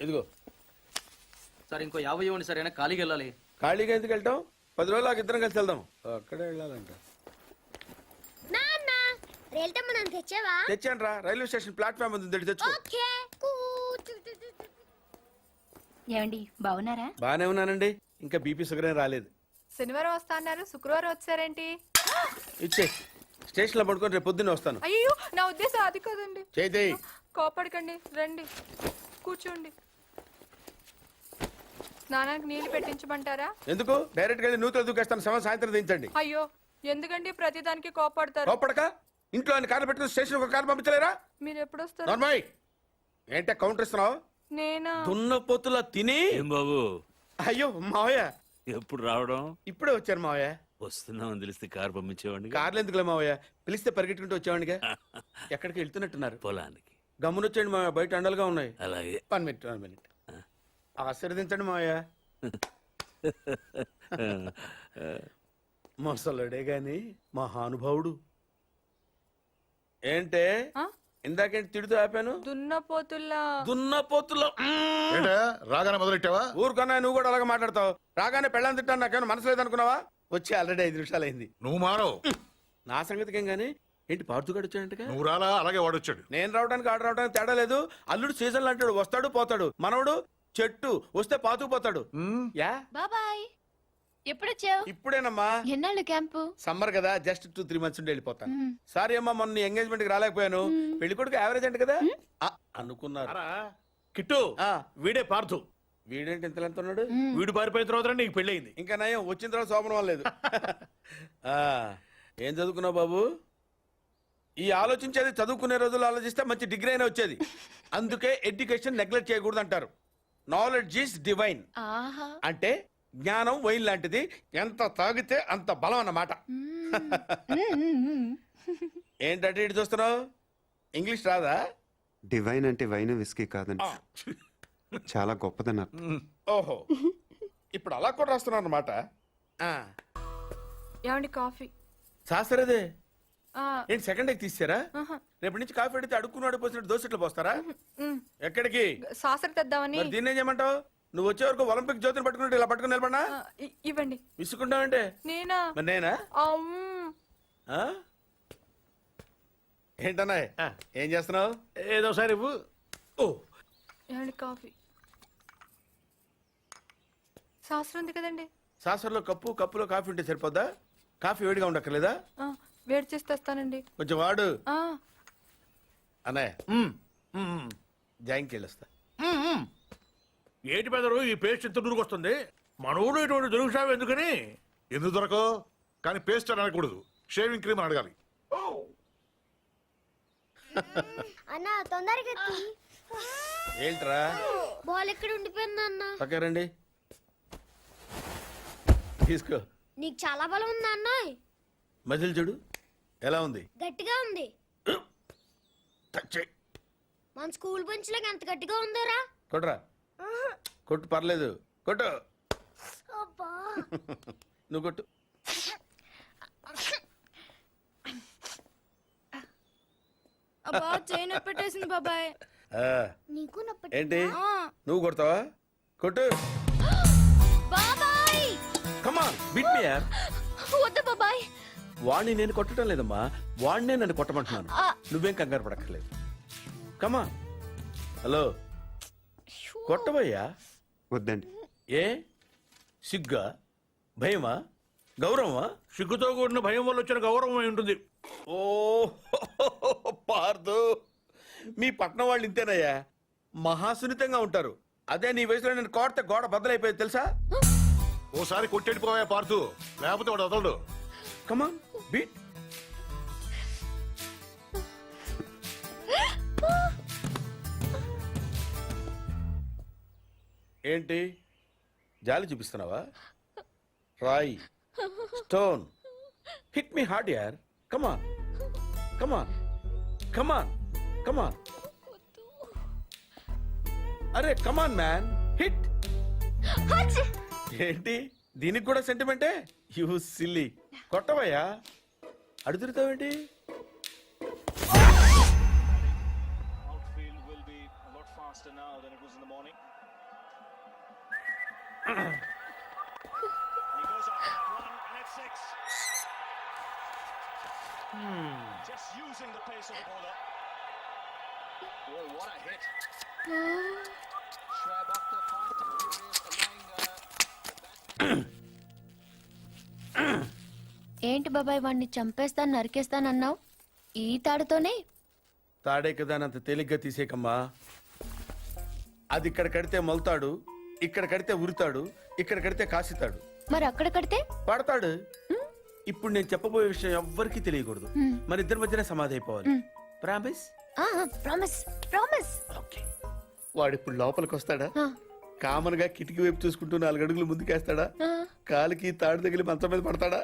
ఇదిగో. సార్ ఇంకో యాభై ఇవ్వండి సార్ అయినా ఖాళీకి వెళ్ళాలి. ఖాళీగా ఎందుకు వెళ్తాం పది రోజులు నాకు ఇద్దరం కలిసి వెళ్దాం. అక్కడే వెళ్ళాలంట. నాన్న రైల్తో మనం తెచ్చావా? తెచ్చాను రా రైల్వే స్టేషన్ ప్లాట్ఫామ్ ఉంది తెచ్చి ఓకే. ఏమండి బాగున్నారా? బాగానే ఉన్నానండి. ఇంకా బీపీ షుగర్ ఏం రాలేదు. శనివారం వస్తా అన్నారు. శుక్రవారం వచ్చారేంటి? ఇచ్చే. స్టేషన్లో పడుకొని రేపు పొద్దున్నే వస్తాను. అయ్యో నా ఉద్దేశం అది కాదండి. చేతి కోపడకండి రండి. కూర్చోండి. స్నానానికి నీళ్ళు పెట్టించమంటారా? ఎందుకు? డైరెక్ట్గా నూతులు దూకేస్తాను సమయం సాయంత్రం దించండి. అయ్యో ఎందుకండి ప్రతిదానికి కోపడతారు? లోపడక ఇంట్లో ఆయన కార్లు పెట్టుకుని స్టేషన్ ఒక కారు పంపించలేరా? మీరు ఎప్పుడు వస్తారు నార్మల్ ఏంటే కౌంటర్ ఇస్తున్నావు? నేనా? దున్నపోతులా తిని. ఏం బాబు? అయ్యో మావయ్య. ఎప్పుడు రావడం? ఇప్పుడే వచ్చాను మావయ్య. వస్తున్నామని తెలిస్తే కారు పంపించేవాడిని కార్లు ఎందుకులే మావయ్య? పిలిస్తే పరిగెట్టుకుంటూ వచ్చేవాడిగా ఎక్కడికి వెళ్తున్నట్టున్నారు? పొలానికి. గమ్మునొచ్చేయండి మావయ్య. బయట అండలుగా ఉన్నాయి. అలాగే. One minute one minute. ఆశీర్వదించండి మావయ్య. మొసలుడే గాని మహానుభావుడు. ఏంటే? ఆ? ఇందాకేంటి తిడుతూ ఆపాను? దున్నపోతుల్లా దున్నపోతులో. ఏంటా? రాగానే మొదలెట్టావా? ఊరుకన్నా నువ్వు కూడా అలాగే మాట్లాడతావు. రాగానే పెళ్ళని తిట్టాను నాకేమైనా మనసు లేదనుకున్నావా? వచ్చి ఆల్రెడీ ఐదు నిమిషాలు అయింది నువ్వు మారవు. నా సంగతికి ఏం గానీ? ఏంటి పార్తుగాడు వచ్చాడంటగా? నువ్వు రాలా? అలాగే వాడొచ్చాడు. నేను రావడానికి ఆడ రావడానికి తేడా లేదు. అల్లుడు సీజన్ అంటాడు వస్తాడు పోతాడు. మనవడు చెట్టు వస్తే పాతుకుపోతాడు యా? బాబాయ్ ఎప్పుడొచ్చావు? ఇప్పుడేనమ్మా. ఎన్నాళ్ళు క్యాంపు? సమ్మర్ కదా జస్ట్ టూ త్రీ మంత్స్ ఉండి వెళ్ళిపోతాను. సారీ అమ్మా మొన్న ఎంగేజ్మెంట్కి రాలేకపోయాను. పెళ్ళి కొడుకు యావరేజ్ అంట కదా? ఆ, అనుకున్నారు. కిట్టు ఆ, వీడే పార్థు. వీడేంటి ఇంత ఎంత ఉన్నాడు? వీడు పారిపోయిన తర్వాత నీకు పెళ్ళయింది. ఇంకా నయం వచ్చిన తర్వాత శోభనం లేదు. ఆ, ఏం చదువుకున్నావు బాబు? ఈ ఆలోచించేది చదువుకునే రోజులు ఆలోచిస్తే మంచి డిగ్రీ అయినా వచ్చేది. అందుకే ఎడ్యుకేషన్ నెగ్లెక్ట్ చేయకూడదు అంటారు నాలెడ్జ్ ఈస్ డివైన్ ఆహా. అంటే జ్ఞానం వైన్ లాంటిది. ఎంత తాగితే అంత బలం అన్నమాట. ఏంటంటే ఇటు చూస్తున్నావు? ఇంగ్లీష్ రాదా? డివైన్ అంటే వైన్ విస్కీ కాదండి చాలా గొప్పదన్నారు ఓహో. ఇప్పుడు అలా కూడా రాస్తున్నావు అన్నమాట ఏమండి కాఫీ? శాస్త్రదే. ఏంటి సెకండ్ ఎగ్ తీసారా. రేపటి నుంచి కాఫీ అడిగితే అడుక్కున్నాడు పోసినట్టు దోశట్లు పోస్తారా? ఎక్కడికి? సాసర తెద్దామని. దీన్ని ఏం చేయమంటావు? నువ్వు వచ్చే వరకు ఒలింపిక్ జ్యోతిని పట్టుకున్నట్టు ఇలా పట్టుకుని నిలబడినా? ఇవ్వండి. విసుకుంటావంటే నేనా? మరి నేనా? అమ్, ఆ? ఏంటన్నా ఏం చేస్తున్నావు? ఏదో సార్ ఇవ్వు. ఓ. కాఫీ. శాస్త్రం ఉంది కదండి. సాసర్లో కప్పు కప్పులో కాఫీ ఉంటే సరిపోద్దా? కాఫీ వేడిగా ఉండక్కర్లేదా? ఆ, వేడి చేసి తెస్తానండి కొంచెం వాడు. ఆ, అన్నయ్య. జాయింకి వెళ్ళొస్తా. ఏంటి పెదరు ఈ పేస్ట్ ఎంత వస్తుంది? మన ఊళ్ళో ఇటువంటి దొరుకుతావు ఎందుకని? ఎందుకు దొరకవు కానీ పేస్ట్ అని అనకూడదు. షేవింగ్ క్రీమ్ అని అడగాలి. అన్న తొందరగా. ఏంట్రా? బాల్ ఎక్కడ ఉండిపోయింది అన్న? పక్క రండి. తీసుకో. నీకు చాలా బలం ఉంది అన్న మజిల్ చూడు. ఎలా ఉంది? గట్టిగా ఉంది. చేయి. మన స్కూల్ బెంచ్ లాగా ఎంత గట్టిగా ఉందోరా? కొట్రా. కొట్టు పర్లేదు. కొట్టు. అబ్బా. నువ్వు కొట్టు. అబ్బా చైన్ పెట్టేసింది బాబాయ్. ఆ, నీకు నొప్పి ఏంటి? నువ్వు కొడతావా? కొట్టు. బాబాయ్! కమాన్ బిట్ మీ యార్. వద్దు బాబాయ్. వాణ్ణి నేను కొట్టడం లేదమ్మా. వాణ్ణే నన్ను కొట్టమంటున్నాను. నువ్వేం కంగారు పడక్కర్లేదు. కమా. హలో. కొట్టబోయ్యా వద్దండి. ఏ? సిగ్గా? భయమా? గౌరవమా? సిగ్గుతో కూడిన భయం వల్ల వచ్చిన గౌరవం అయి ఉంటుంది. ఓ పార్దు. మీ పట్నం వాళ్ళు ఇంతేనయ్యా. మహాసున్నితంగా ఉంటారు. అదే నీ వయసులో నేను కోడితే గోడ బద్దలైపోయేది తెలుసా? ఓసారి కొట్టెళ్ళిపోవా పార్తు లేకపోతే వాడు వదలడు. కమాన్ బీట్ ఏంటి? జాలి చూపిస్తున్నావా? రాయ్. స్టోన్. హిట్ మీ హార్డ్ యార్ come on come on come on come on అరే కమాన్ మ్యాన్ హిట్ ఏంటి? దీనికి కూడా సెంటిమెంటే యూ సిల్లీ కొట్టవయ్యా అడుగుతావేంటి outfield will be a faster now. in the morning. and six. Just using the pace of the bowler. What a hit. Shoaib the fast and furious, allowing ఏంటి బాబాయ్ వాడిని చంపేస్తాను నరికేస్తానన్నావు ఈ తాడుతోనే? తాడే కదా అంత తేలిగ్గా తీసేకమ్మా. అది ఇక్కడ కడితే మొలతాడు ఇక్కడ కడితే ఉరుతాడు ఇక్కడ కడితే కాసితాడు. మరి అక్కడ కడితే? పడతాడు. ఇప్పుడు నేను చెప్పబోయే విషయం ఎవ్వరికీ తెలియకూడదు. మన ఇద్దరి మధ్యనే సమాధి అయిపోవాలి. ప్రామిస్? Promise promise. ఓకే. వాడు ఇప్పుడు లోపలికి వస్తాడా కామన్గా కిటికీ వైపు చూసుకుంటూ నాలుగు అడుగులు ముందుకేస్తాడా కాలికి తాడు తగిలి మంచం మీద పడతాడా?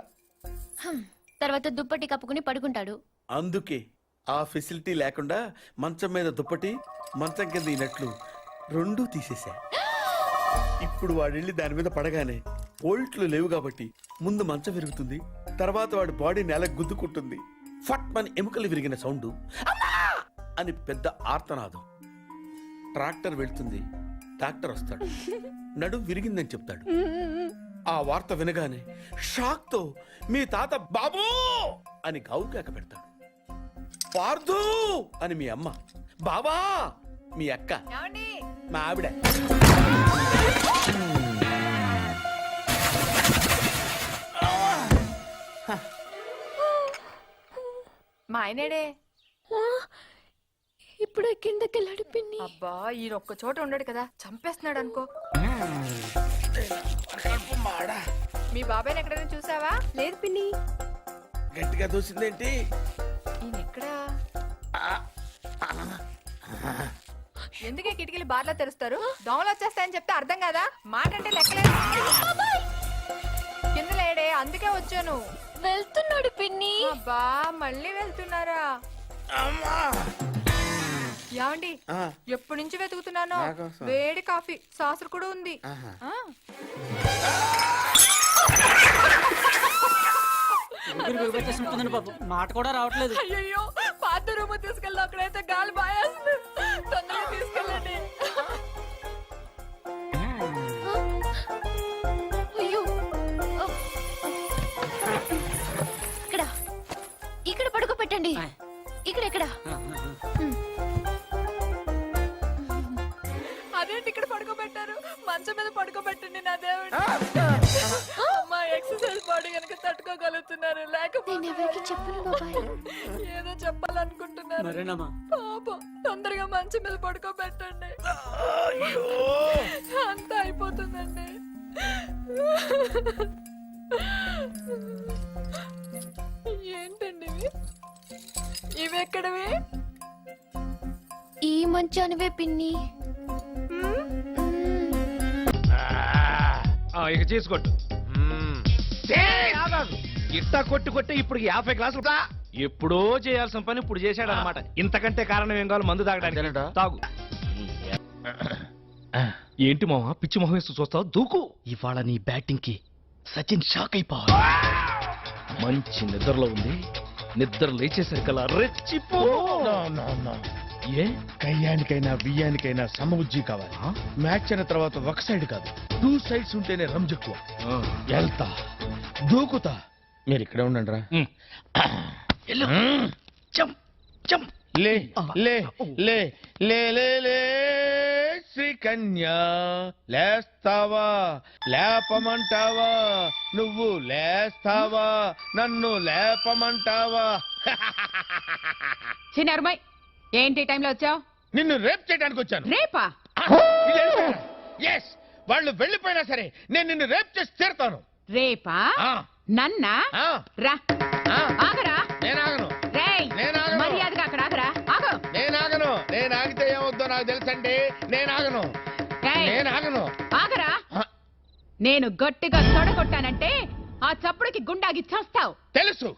తర్వాత దుప్పటి కప్పుకుని పడుకుంటాడు. అందుకే ఆ ఫెసిలిటీ లేకుండా మంచం మీద దుప్పటి మంచం కింద ఈ నట్లు రెండూ తీసేశా. ఇప్పుడు వాడెళ్ళి దాని మీద పడగానే ఓల్ట్లు లేవు కాబట్టి ముందు మంచం విరుగుతుంది తర్వాత వాడి బాడీ నేల గుద్దుకుంటుంది. ఫట్ మన ఎముకలు విరిగిన సౌండ్ అని పెద్ద ఆర్తనాదం. ట్రాక్టర్ వెళ్తుంది డాక్టర్ వస్తాడు. నడుం విరిగిందని చెప్తాడు. ఆ వార్త వినగానే షాక్తో మీ తాత బాబూ అని గావు కేక పెడతాడు. పార్దు అని మీ అమ్మ బాబా మీ అక్క మా ఆవిడ. మా ఆయనేడే? ఇప్పుడు కిందకి వెళ్ళాడు పిన్ని. అబ్బా ఈయన ఒక్క చోట ఉండడు కదా చంపేస్తున్నాడు అనుకో. మీ బాబాయ్ని ఎక్కడైనా చూసావా? లేదు పిన్ని. గట్టిగా దూసిందేంటి ఈయన ఎక్కడా? ఎందుకే కిటికీలు బార్లా తెరుస్తారు? దోమలు వచ్చేస్తాయని చెప్తే అర్థం కాదా? మాట అంటే లెక్కలేదు కింద లేడే అందుకే వచ్చాను. వెళ్తున్నాడు పిన్ని. అబ్బా మళ్ళీ వెళ్తున్నారా? ఏమండి ఆ, ఎప్పటి నుంచి వెతుకుతున్నాను. వేడి కాఫీ సాసులు కూడా ఉంది. మాట కూడా రావట్లేదు. అయ్యయ్యో పాత రూమ్ తీసుకెళ్ళి అక్కడైతే గాలి బాయేస్తుంది తొందరగా మంచం మీద పడుకోబెట్టండి. అంతా అయిపోతుందండి. ఏంటండి ఇవి? ఇవి ఎక్కడవి? ఈ మంచానివే పిన్ని. ఇక చేసుకోట్టు ఇట్టా కొట్టి కొట్టి ఇప్పుడు యాభై గ్లాసులు. ఎప్పుడో చేయాల్సిన పని ఇప్పుడు చేశాడు అనమాట ఇంతకంటే కారణం ఏం కావాలి? మందు తాగడానికి. తాగు. ఏంటి మామ? పిచ్చి మొహం వేస్తూ చూస్తావు? దూకు. ఇవాళ నీ బ్యాటింగ్కి సచిన్ షాక్ అయిపోవాలి. మంచి నిద్రలో ఉంది. నిద్ర లేచేసరికల్లా రెచ్చిపో. ఏ? కయ్యానికైనా బియ్యానికైనా సమబుజ్జి కావాలి. మ్యాచ్ అయిన తర్వాత ఒక సైడ్ కాదు. టూ సైడ్స్ ఉంటేనే రంజెక్కువ వెళ్తా. దూకుతా. మీరు ఇక్కడే ఉండండి రా. లే లే లే లే లే లే శ్రీకన్యా లేస్తావా లేపమంటావా నువ్వు లేస్తావా నన్ను లేపమంటావా? చిన్నరుమై ఏంటి టైంలో వచ్చావు? నిన్ను రేప్ చేయడానికి వచ్చాను. రేపా? ఎస్ వాళ్ళు వెళ్ళిపోయినా సరే నేను నిన్ను రేప్ చేసి తీరుతాను. రేపా? నన్నా? రా. ఆగరా. ఏమవుద్దో నాకు తెలుసండి. నేను ఆగను రేయ్, నేను ఆగను ఆగరా? ఆ, నేను గట్టిగా తొడగొట్టానంటే ఆ చప్పుడుకి గుండాగి చస్తావు తెలుసు.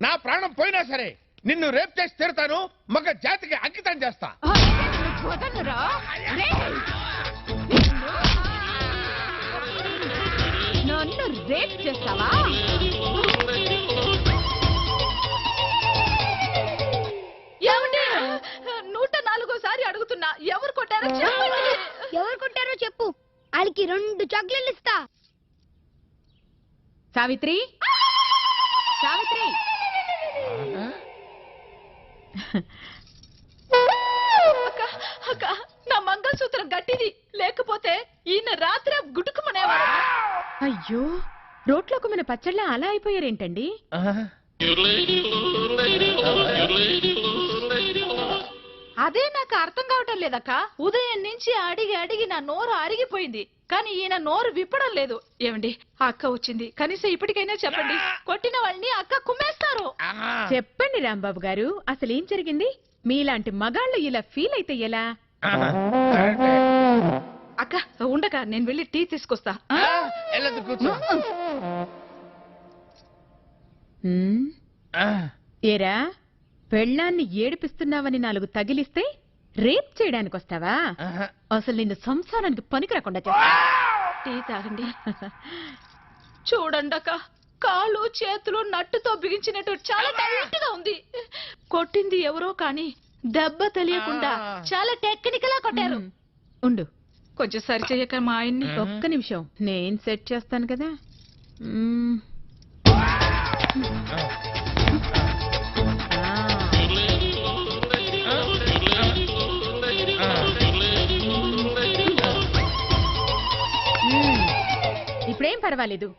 నా ప్రాణం పోయినా సరే నిన్ను రేప్ చేసి తీరుతాను మగ జాతికి అంకితం చేస్తా. వదలరా రేయ్! నన్ను రేప్ చేస్తావా? నూట నాలుగోసారి అడుగుతున్నా. ఎవరు కొట్టారో చెప్పండి. ఎవరు కొట్టారో చెప్పు. వాళ్ళకి రెండు చాక్లెట్లు ఇస్తా. సావిత్రి? సావిత్రి? అక్క అక్క నా మంగళసూత్రం గట్టిది. లేకపోతే ఈయన రాత్రి గుటుకుమనేవాడు. అయ్యో రోట్లోకి మన పచ్చళ్ళ అలా అయిపోయారేంటండి? అదే నాకు అర్థం కావటం లేదక్క. ఉదయం నుంచి అడిగి అడిగి నా నోరు అరిగిపోయింది. కానీ ఈయన నోరు విప్పడం లేదు. ఏమండి? ఆ అక్క వచ్చింది. కనీసం ఇప్పటికైనా చెప్పండి. కొట్టిన వాళ్ళని అక్క కుమ్మేస్తారు. చెప్పండి రాంబాబు గారు. అసలు ఏం జరిగింది? మీలాంటి మగాళ్ళు ఇలా ఫీల్ అయితే ఎలా? అక్క ఉండక. నేను వెళ్ళి టీ తీసుకొస్తా. ఏరా? పెళ్ళాన్ని ఏడిపిస్తున్నావని నాలుగు తగిలిస్తే రేప్ చేయడానికి వస్తావా. అసలు నిన్ను సంసారానికి పనికి రాకుండా చేస్తా. టీ తాగండి. చూడండి అక్క కాళ్ళు చేతులు నట్టుతో బిగించినట్టు చాలా టైట్గా ఉంది. కొట్టింది ఎవరో కానీ దెబ్బ తెలియకుండా చాలా టెక్నికల్గా కొట్టారు. ఉండు. కొంచెం సరి చెయ్యక మా ఆయన్ని. ఒక్క నిమిషం. నేను సెట్ చేస్తాను కదా. పర్వాలేదు.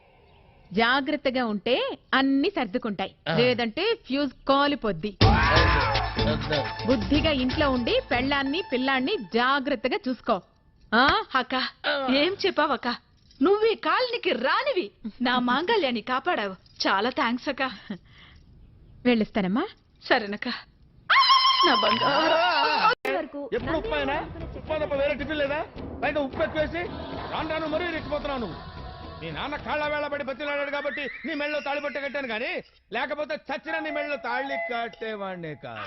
జాగ్రత్తగా ఉంటే అన్ని సర్దుకుంటాయి. లేదంటే ఫ్యూజ్ కాలిపోద్ది. బుద్ధిగా ఇంట్లో ఉండి పెళ్ళాన్ని పిల్లాన్ని జాగ్రత్తగా చూసుకో. ఆ? అక్క ఏం చెప్పావక్క నువ్వు ఈ కాలనికి రానివి. నా మాంగళ్యాన్ని కాపాడావు. చాలా థ్యాంక్స్ అక్క. వెళ్ళిస్తానమ్మా. సరేనక్క. నా బంగారు. ఎప్పుడు ఉప్పా తప్ప వేరే టిఫిన్ లేదా? పైగా ఉప్పు ఎక్కువేసి రాను రాను మరీ రెచ్చిపోతున్నావు నువ్వు. నీ నాన్న కాళ్ళ వేళ పడి బతిలాడాడు కాబట్టి నీ మెళ్ళలో తాళి పట్ట కట్టాను కానీ లేకపోతే చచ్చిన నీ మెళ్ళలో తాళి కట్టేవాడినే కాదు.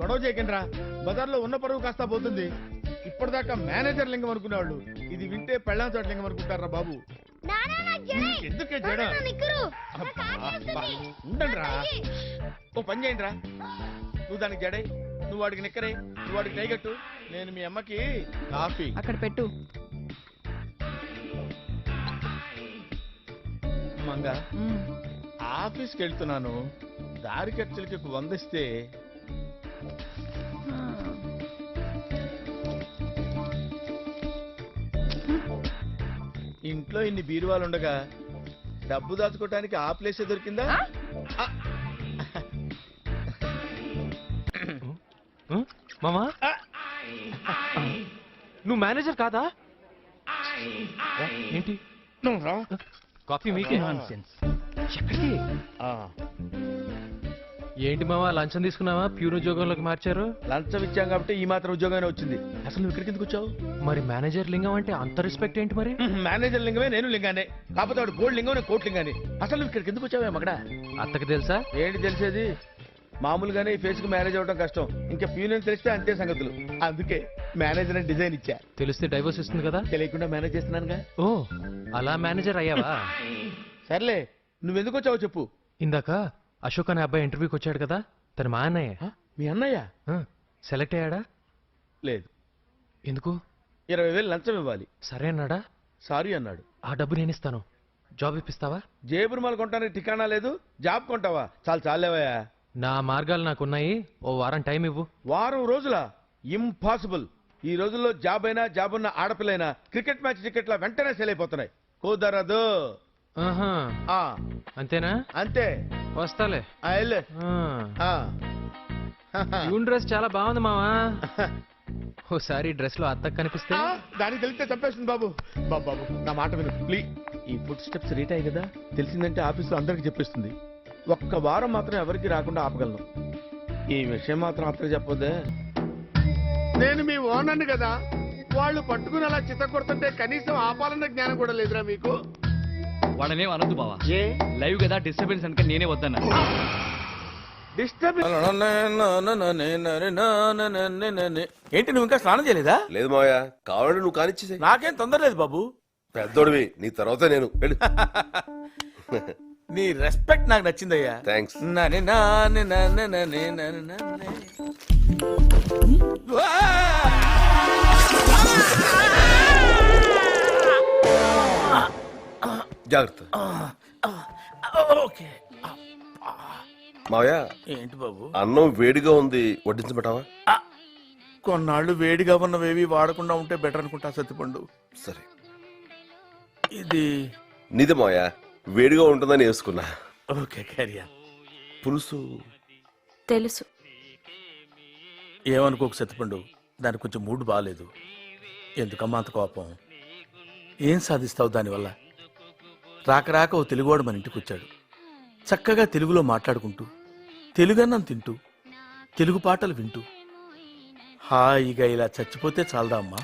గొడవ చేయకండిరా. బజార్లో ఉన్న పరువు కాస్త పోతుంది. ఇప్పటిదాకా మేనేజర్ లింగం అనుకునేవాళ్ళు. ఇది వింటే పెళ్ళాం చోట లింగం అనుకుంటారా బాబు? ఎందుకే జడ? అబ్బా, ఉండండిరా. ఓ పని చేయండి రా నువ్వు దానికి జడై. నువ్వు వాడికి నిక్కరై నువ్వు వాడికి టైగట్టు నేను మీ అమ్మకి కాఫీ. అక్కడ పెట్టు. మంగ ఆఫీస్కి వెళ్తున్నాను దారి ఖర్చులకి వందిస్తే ఇంట్లో ఇన్ని బీరువాలు ఉండగా డబ్బు దాచుకోవటానికి ఆ ప్లేసే దొరికిందా? ఆ, మామా? నువ్వు మేనేజర్ కాదా? ఏంటి? నువ్వు రా. కాఫీ మీకే. ఎక్కడికి ఏంటి మావా లంచం తీసుకున్నావా? ప్యూర్ ఉద్యోగంలోకి మార్చారు? లంచం ఇచ్చాం కాబట్టి ఈ మాత్రం ఉద్యోగమే వచ్చింది. అసలు నువ్వు ఇక్కడికి ఎందుకు వచ్చావు? మరి మేనేజర్ లింగం అంటే అంత రెస్పెక్ట్ ఏంటి మరి? మేనేజర్ లింగమే నేను లింగానే. కాకపోతే వాడు గోల్డ్ లింగం నేను కోట్ లింగానే. అసలు నువ్వు ఇక్కడికి ఎందుకు వచ్చావే మగడా? అత్తకి తెలుసా? ఏంటి తెలిసేది? మామూలుగానే ఈ ఫేస్కు మ్యారేజ్ అవడం కష్టం. ఇంకా ఫ్యూనియన్ తెలిస్తే అంతే సంగతులు. అందుకే మేనేజర్ అని డిజైన్ ఇచ్చా. తెలిస్తే డైవర్స్ ఇస్తుంది కదా? తెలియకుండా మేనేజ్ చేస్తున్నానుగా. ఓ అలా మేనేజర్ అయ్యావా? సర్లే నువ్వెందుకు వచ్చావో చెప్పు. ఇందాక అశోక్ అనే అబ్బాయి ఇంటర్వ్యూకి వచ్చాడు కదా? తన మా అన్నయ్య? మీ అన్నయ్య? సెలెక్ట్ అయ్యాడా? లేదు. ఎందుకు? ఇరవై వేలు లంచం ఇవ్వాలి. సరే అన్నాడా? సారీ అన్నాడు. ఆ డబ్బు నేను ఇస్తాను. జాబ్ ఇప్పిస్తావా? జేబురుమాలు కొంటానికి ఠికానా లేదు జాబ్ కొంటావా? చాలు చాలేవయ్యా నా మార్గాలు నాకున్నాయి. ఓ వారం టైం ఇవ్వు. వారం రోజుల ఇంపాసిబుల్. ఈ రోజుల్లో జాబ్ అయినా జాబ్ ఉన్న ఆడపిల్లైనా క్రికెట్ మ్యాచ్ టికెట్ల వెంటనే సేల్ అయిపోతున్నాయి. కుదరదు. ఆహా. ఆ. అంతేనా? అంతే. వస్తాలే. ఆ, వెళ్ళు. ఆ. ఆ. ప్యూన్ డ్రెస్ చాలా బాగుంది మావా. ఓసారి డ్రెస్లో అత్తకు కనిపిస్తే. ఆ, దానికి తెలిస్తే చంపేస్తుంది బాబు. బాబు బాబు నా మాట విను. ప్లీజ్ ఈ ఫుడ్ స్టెప్స్ రీట్ అయ్యి కదా. తెలిసిందంటే ఆఫీస్లో అందరికి చెప్పేస్తుంది. ఒక్క వారం మాత్రం ఎవరికి రాకుండా ఆపగలను. ఈ విషయం మాత్రం అత్తకు చెప్పొద్దే. నేను మీ ఓనర్ని కదా వాళ్ళు పట్టుకుని అలా చిత్త కొడుతుంటే కనీసం ఆపాలన్న జ్ఞానం కూడా లేదురా మీకు? వాళ్ళనే అనొద్దు బావా. ఏ? లైవ్ కదా డిస్టర్బెన్స్ అనుక నేనే వద్దన్నా. ఏంటి నువ్వు ఇంకా స్నానం చేయలేదా? లేదు మావయ్య కావాలంటే నువ్వు కానిచ్చేసే నాకేం తొందర లేదు బాబు. పెద్దోడివి నీ తర్వాత నేను. వెళ్ళు. నీ రెస్పెక్ట్ నాకు నచ్చిందయ్యా. థ్యాంక్స్ నని నాని నని నని నని నని. వా! జాగ్రత్త ఓకే. మావయ్య ఏంటి బాబు? అన్నం వేడిగా ఉంది వడ్డించబెట్టావా కొన్నాళ్ళు వేడిగా ఉన్నవేవి వాడకుండా ఉంటే బెటర్ అనుకుంటా సత్తిపండు సరే. ఇది నీదే మావయ్య. వేడిగా ఉంటుందని వేసుకున్నా. ఓకే క్యారియా పులుసు. తెలుసు. ఏమనుకోకు సత్తిపండు దానికి కొంచెం మూడ్ బాగాలేదు ఎందుకమ్మా అంత కోపం? ఏం సాధిస్తావు దానివల్ల? రాక రాక ఓ తెలుగువాడు మన ఇంటికి వచ్చాడు చక్కగా తెలుగులో మాట్లాడుకుంటూ తెలుగన్నం తింటూ తెలుగు పాటలు వింటూ. హాయిగా ఇలా చచ్చిపోతే చాలదా అమ్మా?